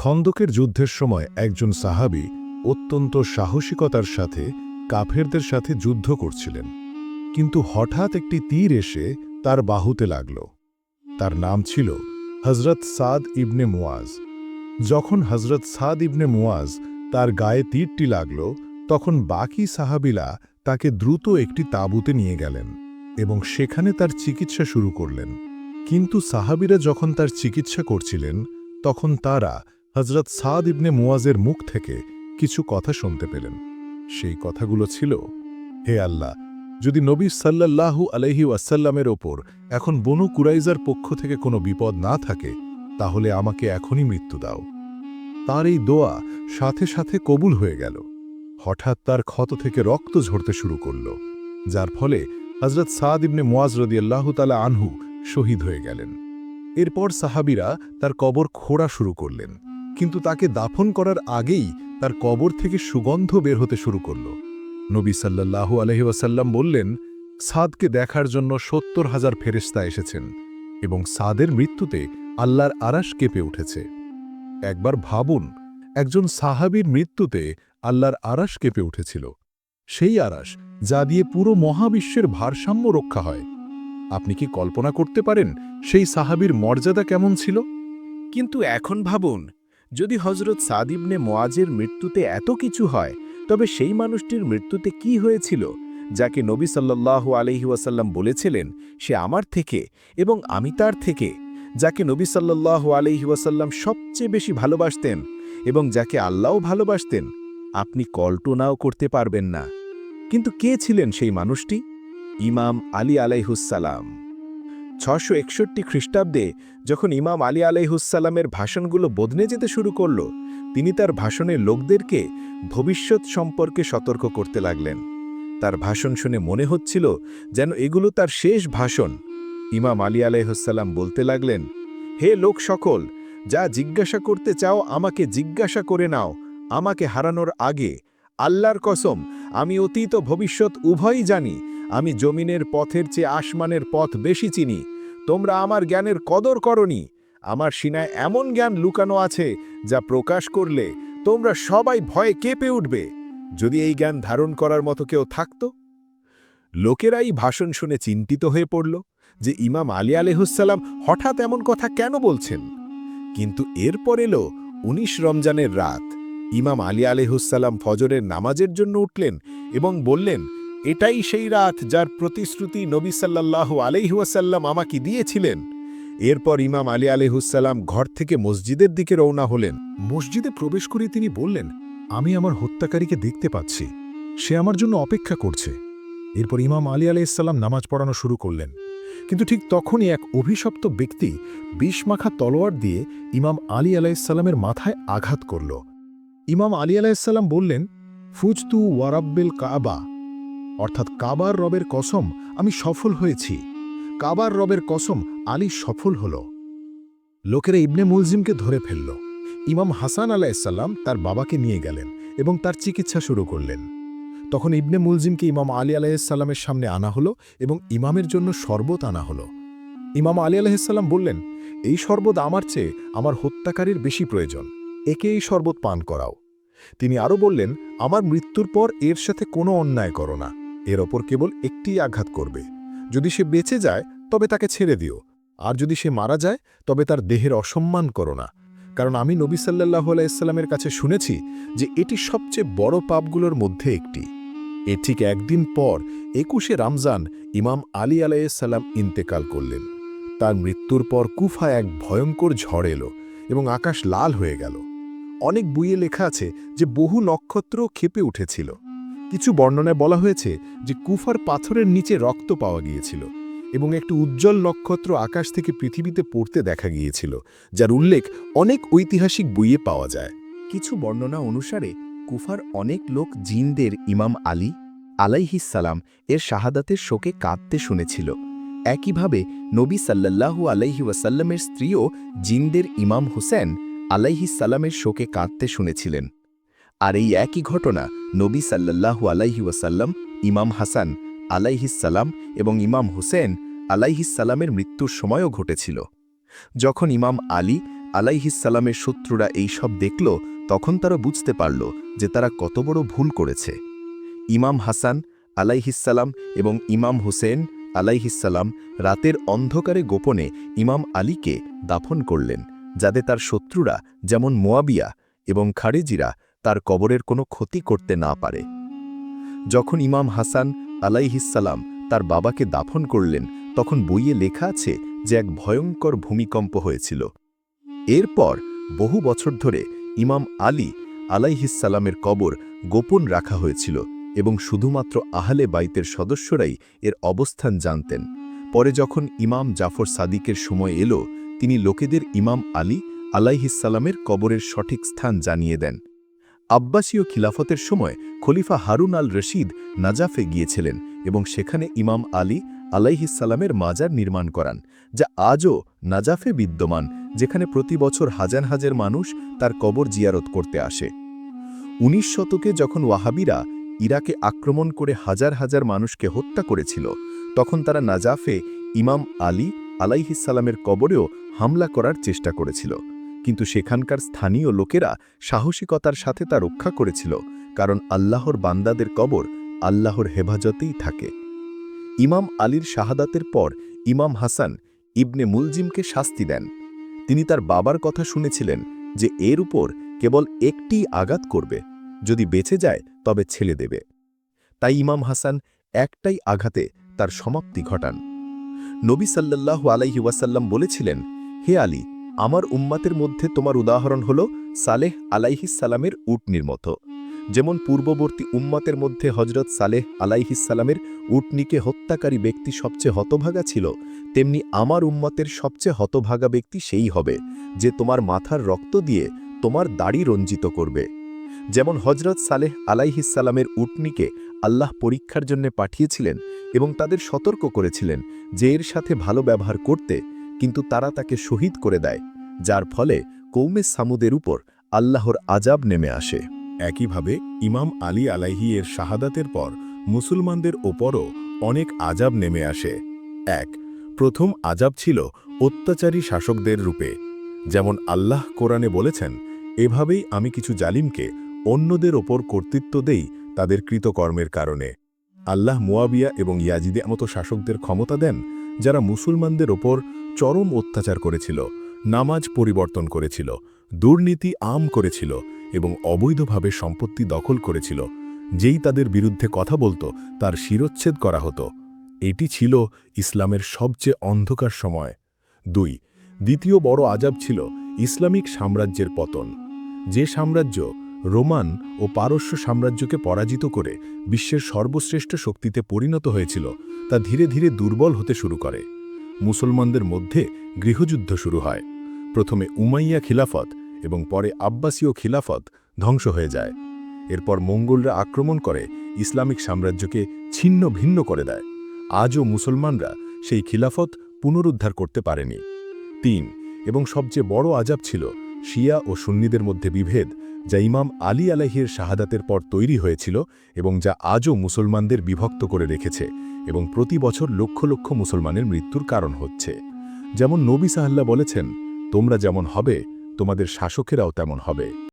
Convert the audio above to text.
খন্দকের যুদ্ধের সময় একজন সাহাবী অত্যন্ত সাহসিকতার সাথে কাফেরদের সাথে যুদ্ধ করছিলেন। কিন্তু হঠাৎ একটি তীর এসে তার বাহুতে লাগল। তার নাম ছিল হজরত সাদ ইবনে মুয়াজ যখন হজরত সাদ ইবনে মুয়াজ তার গায়ে তীরটি লাগল, তখন বাকি সাহাবিলা তাকে দ্রুত একটি তাঁবুতে নিয়ে গেলেন এবং সেখানে তার চিকিৎসা শুরু করলেন। কিন্তু সাহাবিরা যখন তার চিকিৎসা করছিলেন, তখন তারা হজরত সাদ ইবনে মুয়াজের মুখ থেকে কিছু কথা শুনতে পেলেন। সেই কথাগুলো ছিল, হে আল্লাহ, যদি নবী সাল্লাল্লাহু আলহি ওয়াসাল্লামের ওপর এখন বনু কুরাইজার পক্ষ থেকে কোনো বিপদ না থাকে, তাহলে আমাকে এখনই মৃত্যু দাও। তার এই দোয়া সাথে সাথে কবুল হয়ে গেল। হঠাৎ তার ক্ষত থেকে রক্ত ঝরতে শুরু করল, যার ফলে হজরত সাদ ইবনে মুয়াজ রদিয়াল্লাহ তালা আনহু শহীদ হয়ে গেলেন। এরপর সাহাবিরা তার কবর খোঁড়া শুরু করলেন। কিন্তু তাকে দাফন করার আগেই তার কবর থেকে সুগন্ধ বের হতে শুরু করল। নবী সাল্লাল্লাহু আলহি ওয়াসাল্লাম বললেন, সাদকে দেখার জন্য সত্তর হাজার ফেরেস্তা এসেছেন এবং সাদের মৃত্যুতে আল্লাহর আরাশ কেঁপে উঠেছে। একবার ভাবুন, একজন সাহাবীর মৃত্যুতে আল্লাহর আরাশ কেঁপে উঠেছিল। সেই আরাশ যা দিয়ে পুরো মহাবিশ্বের ভারসাম্য রক্ষা হয়। আপনি কি কল্পনা করতে পারেন সেই সাহাবীর মর্যাদা কেমন ছিল? কিন্তু এখন ভাবুন যদি হজরত সাদিবনে মোয়াজের মৃত্যুতে এত কিছু হয়, তবে সেই মানুষটির মৃত্যুতে কি হয়েছিল, যাকে নবী আলহি ওয়াসাল্লাম বলেছিলেন, সে আমার থেকে এবং আমি তার থেকে, যাকে নবী আলহি ওয়াসাল্লাম সবচেয়ে বেশি ভালোবাসতেন এবং যাকে আল্লাহও ভালোবাসতেন, আপনি কল্পনাও করতে পারবেন না। কিন্তু কে ছিলেন সেই মানুষটি? ইমাম আলী আলাইহুসালাম ছশো একষট্টি খ্রিস্টাব্দে যখন ইমাম আলী আলাইহুসালামের ভাষণগুলো বদনে যেতে শুরু করল, তিনি তার ভাষণের লোকদেরকে ভবিষ্যৎ সম্পর্কে সতর্ক করতে লাগলেন। তার ভাষণ শুনে মনে হচ্ছিল যেন এগুলো তার শেষ ভাষণ। ইমাম আলী আলাইহুসাল্লাম বলতে লাগলেন, হে লোক সকল, যা জিজ্ঞাসা করতে চাও আমাকে জিজ্ঞাসা করে নাও। আমাকে হারানোর আগে আল্লাহর কসম, আমি অতীত ভবিষ্যৎ উভয়ই জানি। আমি জমিনের পথের চেয়ে আসমানের পথ বেশি চিনি। তোমরা আমার জ্ঞানের কদর করনি। আমার সিনায় এমন জ্ঞান লুকানো আছে যা প্রকাশ করলে তোমরা সবাই ভয়ে কেঁপে উঠবে। যদি এই জ্ঞান ধারণ করার মতো কেউ থাকত? লোকেরাই ভাষণ শুনে চিন্তিত হয়ে পড়ল যে ইমাম আলী আলহুসাল্লাম হঠাৎ এমন কথা কেন বলছেন। কিন্তু এরপর এলো উনিশ রমজানের রাত। ইমাম আলী আলহুসাল্লাম ফজরের নামাজের জন্য উঠলেন এবং বললেন এটাই সেই রাত যার প্রতিশ্রুতি নবী সাল্লাল্লাহু আলহিহাসাল্লাম আমাকে দিয়েছিলেন। এরপর ইমাম আলী আলিহুসাল্লাম ঘর থেকে মসজিদের দিকে রওনা হলেন। মসজিদে প্রবেশ করে তিনি বললেন, আমি আমার হত্যাকারীকে দেখতে পাচ্ছি। সে আমার জন্য অপেক্ষা করছে। এরপর ইমাম আলী আলাইসাল্লাম নামাজ পড়ানো শুরু করলেন। কিন্তু ঠিক তখনই এক অভিশপ্ত ব্যক্তি বিষমাখা তলোয়ার দিয়ে ইমাম আলী আলাইসাল্লামের মাথায় আঘাত করল। ইমাম আলী আলাইসাল্লাম বললেন, ফুজতু ওয়ারাব্বেল কাবা। অর্থাৎ কাবার রবের কসম আমি সফল হয়েছি। কাবার রবের কসম আলী সফল হল। লোকেরা ইবনে মুলজিমকে ধরে ফেলল। ইমাম হাসান আলাইসাল্লাম তার বাবাকে নিয়ে গেলেন এবং তার চিকিৎসা শুরু করলেন। তখন ইবনে মুলজিমকে ইমাম আলী আলাইসাল্লামের সামনে আনা হলো এবং ইমামের জন্য শরবত আনা হলো। ইমাম আলী আলাইসাল্লাম বললেন, এই শরবত আমার চেয়ে আমার হত্যাকারীর বেশি প্রয়োজন। একে এই শরবত পান করাও। তিনি আরও বললেন, আমার মৃত্যুর পর এর সাথে কোনো অন্যায় করো না। এর ওপর কেবল একটি আঘাত করবে। যদি সে বেঁচে যায়, তবে তাকে ছেড়ে দিও। আর যদি সে মারা যায়, তবে তার দেহের অসম্মান করো না। কারণ আমি নবী সাল্লাহ আলাইস্লামের কাছে শুনেছি যে এটি সবচেয়ে বড় পাপগুলোর মধ্যে একটি। এর ঠিক একদিন পর, একুশে রমজান, ইমাম আলী আলাইসাল্লাম ইন্তেকাল করলেন। তার মৃত্যুর পর কুফা এক ভয়ঙ্কর ঝড় এলো এবং আকাশ লাল হয়ে গেল। অনেক বইয়ে লেখা আছে যে বহু নক্ষত্র ক্ষেপে উঠেছিল। কিছু বর্ণনায় বলা হয়েছে যে কুফার পাথরের নিচে রক্ত পাওয়া গিয়েছিল এবং একটি উজ্জ্বল নক্ষত্র আকাশ থেকে পৃথিবীতে পড়তে দেখা গিয়েছিল, যার উল্লেখ অনেক ঐতিহাসিক বইয়ে পাওয়া যায়। কিছু বর্ণনা অনুসারে কুফার অনেক লোক জিনদের ইমাম আলী আলাইহিসালাম এর শাহাদাতের শোকে কাঁদতে শুনেছিল। একইভাবে নবী সাল্লাল্লাহু আলাইহি ওয়াসাল্লামের স্ত্রীও জিনদের ইমাম হুসেন আলাইহিসাল্লামের শোকে কাঁদতে শুনেছিলেন। আর এই একই ঘটনা নবী সাল্লাল্লাহু আলাইহি ওয়াসাল্লাম, ইমাম হাসান আলাইহিসাল্লাম এবং ইমাম হুসেন আলাইহিসাল্লামের মৃত্যুর সময়ও ঘটেছিল। যখন ইমাম আলী আলাইহিসালামের শত্রুরা এই সব দেখল, তখন তারা বুঝতে পারল যে তারা কত বড় ভুল করেছে। ইমাম হাসান আলাইহিসালাম এবং ইমাম হুসেন আলাইহিসালাম রাতের অন্ধকারে গোপনে ইমাম আলীকে দাফন করলেন, যাতে তার শত্রুরা যেমন মোয়াবিয়া এবং খারেজিরা তার কবরের কোনো ক্ষতি করতে না পারে। যখন ইমাম হাসান আলাইহিসালাম তার বাবাকে দাফন করলেন, তখন বইয়ে লেখা আছে যে এক ভয়ঙ্কর ভূমিকম্প হয়েছিল। এরপর বহু বছর ধরে ইমাম আলী আলাইহিসালামের কবর গোপন রাখা হয়েছিল এবং শুধুমাত্র আহলে বাইতের সদস্যরাই এর অবস্থান জানতেন। পরে যখন ইমাম জাফর সাদিকের সময় এলো, তিনি লোকেদের ইমাম আলী আলাইহিসালামের কবরের সঠিক স্থান জানিয়ে দেন। আব্বাসীয় খিলাফতের সময় খলিফা হারুন আল রশিদ নাজাফে গিয়েছিলেন এবং সেখানে ইমাম আলী আলাইহিসালামের মাজার নির্মাণ করান, যা আজও নাজাফে বিদ্যমান, যেখানে প্রতি বছর হাজার হাজার মানুষ তার কবর জিয়ারত করতে আসে। উনিশ শতকে যখন ওয়াহাবিরা ইরাকে আক্রমণ করে হাজার হাজার মানুষকে হত্যা করেছিল, তখন তারা নাজাফে ইমাম আলী আলাইহিসালামের কবরেও হামলা করার চেষ্টা করেছিল। কিন্তু সেখানকার স্থানীয় লোকেরা সাহসিকতার সাথে তা রক্ষা করেছিল, কারণ আল্লাহর বান্দাদের কবর আল্লাহর হেফাজতেই থাকে। ইমাম আলীর শাহাদাতের পর ইমাম হাসান ইবনে মুলজিমকে শাস্তি দেন। তিনি তার বাবার কথা শুনেছিলেন যে এর উপর কেবল একটি আঘাত করবে, যদি বেঁচে যায় তবে ছেলে দেবে। তাই ইমাম হাসান একটাই আঘাতে তার সমাপ্তি ঘটান। নবী সাল্লাল্লাহু আলাইহি ওয়াসাল্লাম বলেছিলেন, হে আলী আমার উম্মাতের মধ্যে তোমার উদাহরণ হল সালেহ আলাইহিসালামের উটনির মতো। যেমন পূর্ববর্তী উম্মাতের মধ্যে হজরত সালেহ আলাইহিসালামের উটনিকে হত্যাকারী ব্যক্তি সবচেয়ে হতভাগা ছিল, তেমনি আমার উম্মাতের সবচেয়ে হতভাগা ব্যক্তি সেই হবে, যে তোমার মাথার রক্ত দিয়ে তোমার দাড়ি রঞ্জিত করবে। যেমন হজরত সালেহ আলাইহিসালামের উটনিকে আল্লাহ পরীক্ষার জন্য পাঠিয়েছিলেন এবং তাদের সতর্ক করেছিলেন যে এর সাথে ভালো ব্যবহার করতে কিন্তু তারা তাকে শহীদ করে দেয়, যার ফলে কৌমে সামুদের উপর আল্লাহর আজাব নেমে আসে। একইভাবে ইমাম আলী আলাইহি এর শাহাদাতের পর মুসলমানদের ওপরও অনেক আজাব নেমে আসে। এক, প্রথম আজাব ছিল অত্যাচারী শাসকদের রূপে। যেমন আল্লাহ কোরআনে বলেছেন, এভাবেই আমি কিছু জালিমকে অন্যদের ওপর কর্তৃত্ব দেই তাদের কৃতকর্মের কারণে। আল্লাহ মুয়াবিয়া এবং ইয়াজিদে মতো শাসকদের ক্ষমতা দেন যারা মুসলমানদের ওপর চরম অত্যাচার করেছিল, নামাজ পরিবর্তন করেছিল, দুর্নীতি আম করেছিল এবং অবৈধভাবে সম্পত্তি দখল করেছিল। যেই তাদের বিরুদ্ধে কথা বলতো, তার শিরচ্ছেদ করা হতো। এটি ছিল ইসলামের সবচেয়ে অন্ধকার সময়। দুই, দ্বিতীয় বড় আজাব ছিল ইসলামিক সাম্রাজ্যের পতন। যে সাম্রাজ্য রোমান ও পারস্য সাম্রাজ্যকে পরাজিত করে বিশ্বের সর্বশ্রেষ্ঠ শক্তিতে পরিণত হয়েছিল, তা ধীরে ধীরে দুর্বল হতে শুরু করে। মুসলমানদের মধ্যে গৃহযুদ্ধ শুরু হয়। প্রথমে উমাইয়া খিলাফত এবং পরে আব্বাসীয় খিলাফত ধ্বংস হয়ে যায়। এরপর মঙ্গলরা আক্রমণ করে ইসলামিক সাম্রাজ্যকে ছিন্ন ভিন্ন করে দেয়। আজও মুসলমানরা সেই খিলাফত পুনরুদ্ধার করতে পারেনি। তিন, এবং সবচেয়ে বড় আজাব ছিল শিয়া ও সুন্নিদের মধ্যে বিভেদ যা ইমাম আলী আলাহির শাহাদাতের পর তৈরি হয়েছিল এবং যা আজও মুসলমানদের বিভক্ত করে রেখেছে এবং প্রতি বছর লক্ষ লক্ষ মুসলমানের মৃত্যুর কারণ হচ্ছে। যেমন নবী সাহাল্লা বলেছেন, তোমরা যেমন হবে, তোমাদের শাসকেরাও তেমন হবে।